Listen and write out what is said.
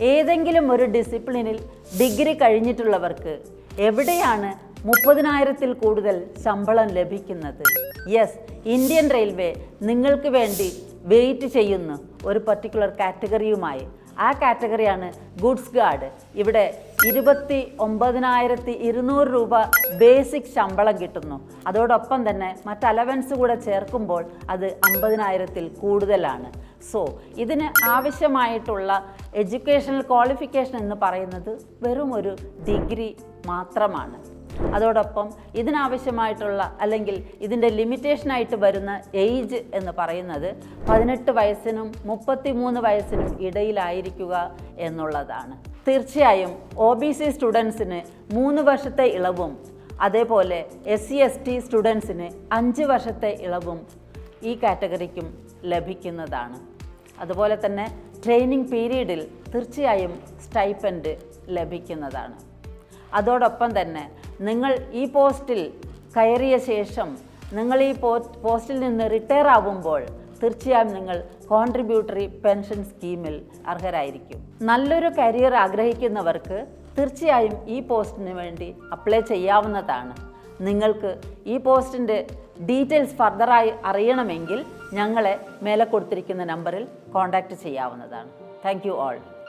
ഏതെങ്കിലും ഒരു ഡിസിപ്ലിനിൽ ഡിഗ്രി കഴിഞ്ഞിട്ടുള്ളവർക്ക് എവിടെയാണ് മുപ്പതിനായിരത്തിൽ കൂടുതൽ ശമ്പളം ലഭിക്കുന്നത്? യെസ് ഇന്ത്യൻ റെയിൽവേ നിങ്ങൾക്ക് വേണ്ടി വെയിറ്റ് ചെയ്യുന്ന ഒരു പർട്ടിക്കുലർ കാറ്റഗറിയുമായി ആ കാറ്റഗറിയാണ് ഗുഡ്സ് ഗാർഡ് ഇവിടെ ഇരുപത്തി ഒമ്പതിനായിരത്തി ഇരുന്നൂറ് രൂപ ബേസിക് ശമ്പളം കിട്ടുന്നു. അതോടൊപ്പം തന്നെ മറ്റ് അലവൻസ് കൂടെ ചേർക്കുമ്പോൾ അത് അമ്പതിനായിരത്തിൽ കൂടുതലാണ്. സോ ഇതിന് ആവശ്യമായിട്ടുള്ള എഡ്യൂക്കേഷണൽ ക്വാളിഫിക്കേഷൻ എന്ന് പറയുന്നത് വെറും ഒരു ഡിഗ്രി മാത്രമാണ്. അതോടൊപ്പം ഇതിനാവശ്യമായിട്ടുള്ള അല്ലെങ്കിൽ ഇതിന്റെ ലിമിറ്റേഷനായിട്ട് വരുന്ന ഏജ് എന്ന് പറയുന്നത് പതിനെട്ട് വയസ്സിനും മുപ്പത്തി മൂന്ന് വയസ്സിനും ഇടയിലായിരിക്കുക എന്നുള്ളതാണ്. തീർച്ചയായും ഒ ബി സി സ്റ്റുഡൻസിന് മൂന്ന് വർഷത്തെ ഇളവും അതേപോലെ എസ് സി എസ് ടി സ്റ്റുഡൻസിന് അഞ്ച് വർഷത്തെ ഇളവും ഈ കാറ്റഗറിക്കും ലഭിക്കുന്നതാണ്. അതുപോലെ തന്നെ ട്രെയിനിങ് പീരീഡിൽ തീർച്ചയായും സ്റ്റൈപ്പൻഡ് ലഭിക്കുന്നതാണ്. അതോടൊപ്പം തന്നെ നിങ്ങൾ ഈ പോസ്റ്റിൽ കയറിയ ശേഷം നിങ്ങൾ ഈ പോസ്റ്റിൽ നിന്ന് റിട്ടയർ ആവുമ്പോൾ തീർച്ചയായും നിങ്ങൾ കോൺട്രിബ്യൂട്ടറി പെൻഷൻ സ്കീമിൽ അർഹരായിരിക്കും. നല്ലൊരു കരിയർ ആഗ്രഹിക്കുന്നവർക്ക് തീർച്ചയായും ഈ പോസ്റ്റിന് വേണ്ടി അപ്ലൈ ചെയ്യാവുന്നതാണ്. നിങ്ങൾക്ക് ഈ പോസ്റ്റിന്റെ ഡീറ്റെയിൽസ് ഫർദറായി അറിയണമെങ്കിൽ ഞങ്ങളെ മേലെ കൊടുത്തിരിക്കുന്ന നമ്പറിൽ കോൺടാക്റ്റ് ചെയ്യാവുന്നതാണ്. Thank you all.